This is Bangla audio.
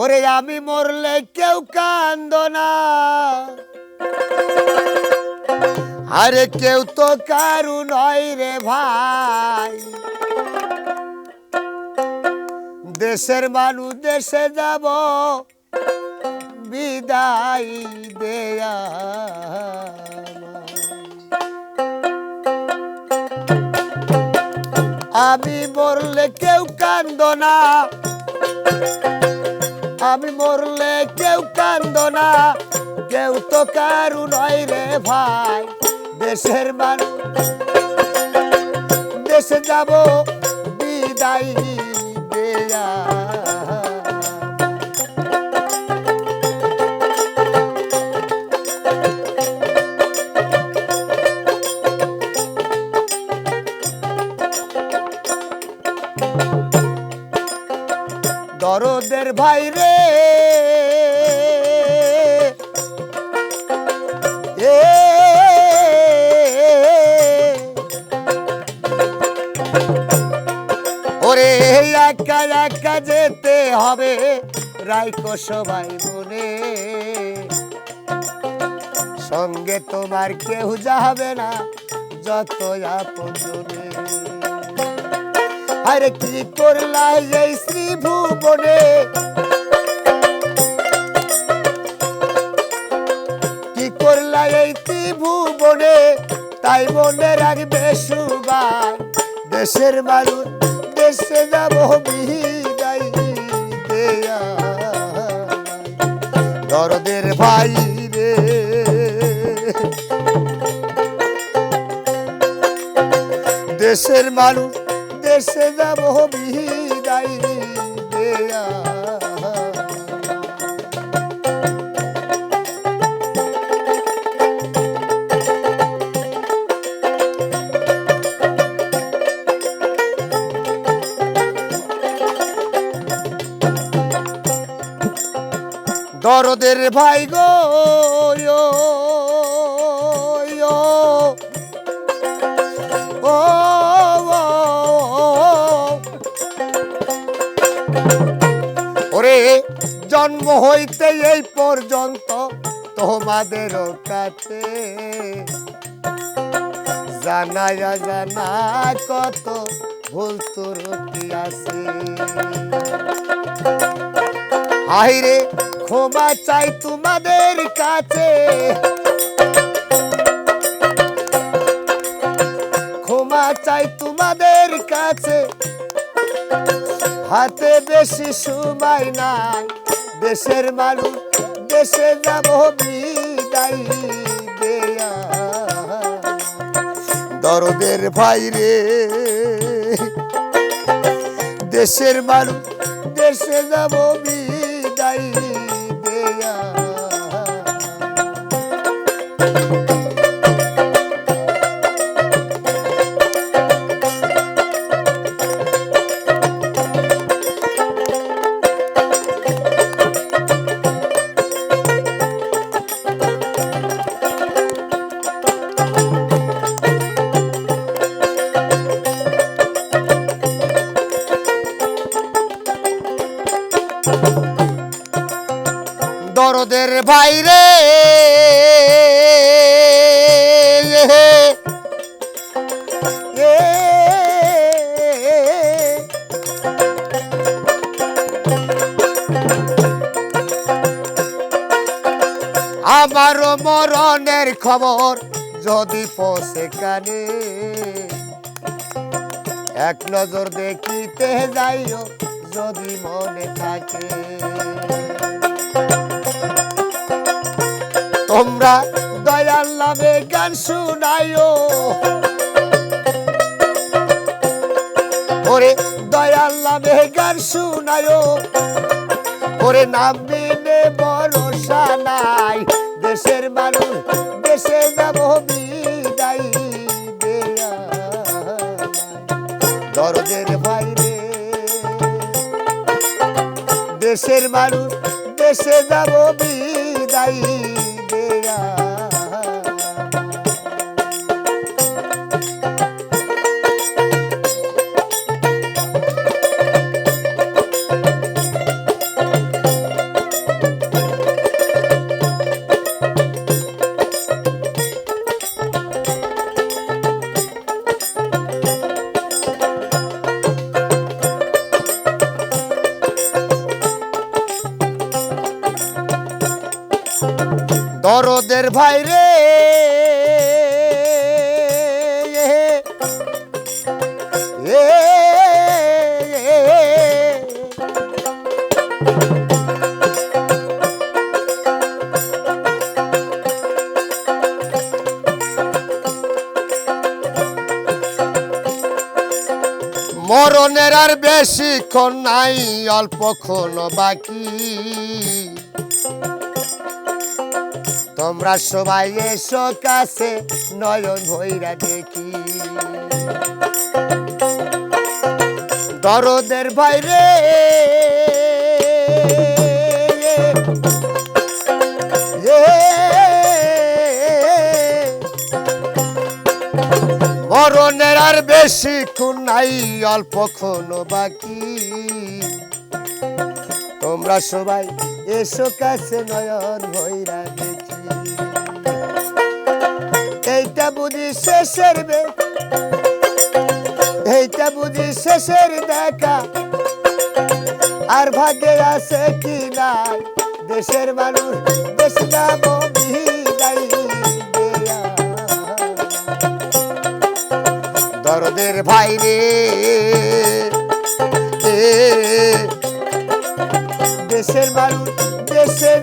ওরে আমি মরলে কেউ কান্দ না। আরে কেউ তো কারু নয় রে ভাই। দেশের মানুষ দেশে যাব, বিদায় দেয়া। আমি মরলে কেউ কান্দ না। আমি মরলে কেউ কান্দ না, কেউ তো কারু নয় রে ভাই। দেশের মানুষ, দেশে যাব, বিদায় দেয়া যেতে হবে। রাইকো সবাই মনে। সঙ্গে তোমার কেউ যাবে না যত আপনজনে আরে কি করলা এই শ্রী ভুবনে কি করলা এই ত্রিভুবনে তাই মনে রাখবে সুবাই দেশের মানুষ, দেশে যাব বিদায় দেশের মানুষ দেশে যাব বিদায় দেয়া দরদের ভাই গো হইতে এই পর্যন্ত তোমাদের কাছে। জানায়া জানা কত ভুল ত্রুটি আছে। হাইরে ক্ষমা চাই তোমাদের কাছে। ক্ষমা চাই তোমাদের কাছে। হাতে বেশি সময় নাই। দেশের মানুষ, দেশে যাব বিদায় দেয়া। দরদের ভাই রে দেশের মানুষ, দেশে যাব বিদায় দেয়া। দরদের ভাইরে। আমারও মরণের খবর যদি পৌঁছে কানে, এক নজর দেখিতে যাইও যদি মনে থাকে। তোমরা দয়াল নামে গান শুনাইও। ওরে দয়াল নামে গান শুনাইও। ওরে নাম দিনে ভরসা নাই। দেশের মানুষ দেশে যাব বিদায় বাইরে দেশের মানুষ দেশে যাব বিদায় দরদের ভাই রে মরণের আর বেশিক্ষণ নাই অল্পক্ষণ বাকি। তোমরা সবাই এসো কাছে, নয়ন ভৈরা দেখি। দরদের বাইরে মরণের আর বেশি নাই অল্পক্ষণ বাকি। তোমরা সবাই এসো কাছে নয়ন ভৈরা দেখি এইটা বুঝি শেষের বে এইটা বুঝি শেষের দেখা। আর ভাগ্যে আছে কি নাই? দেশের মানুষ দেশ যাব। দরদের ভাই রে es hermano de ese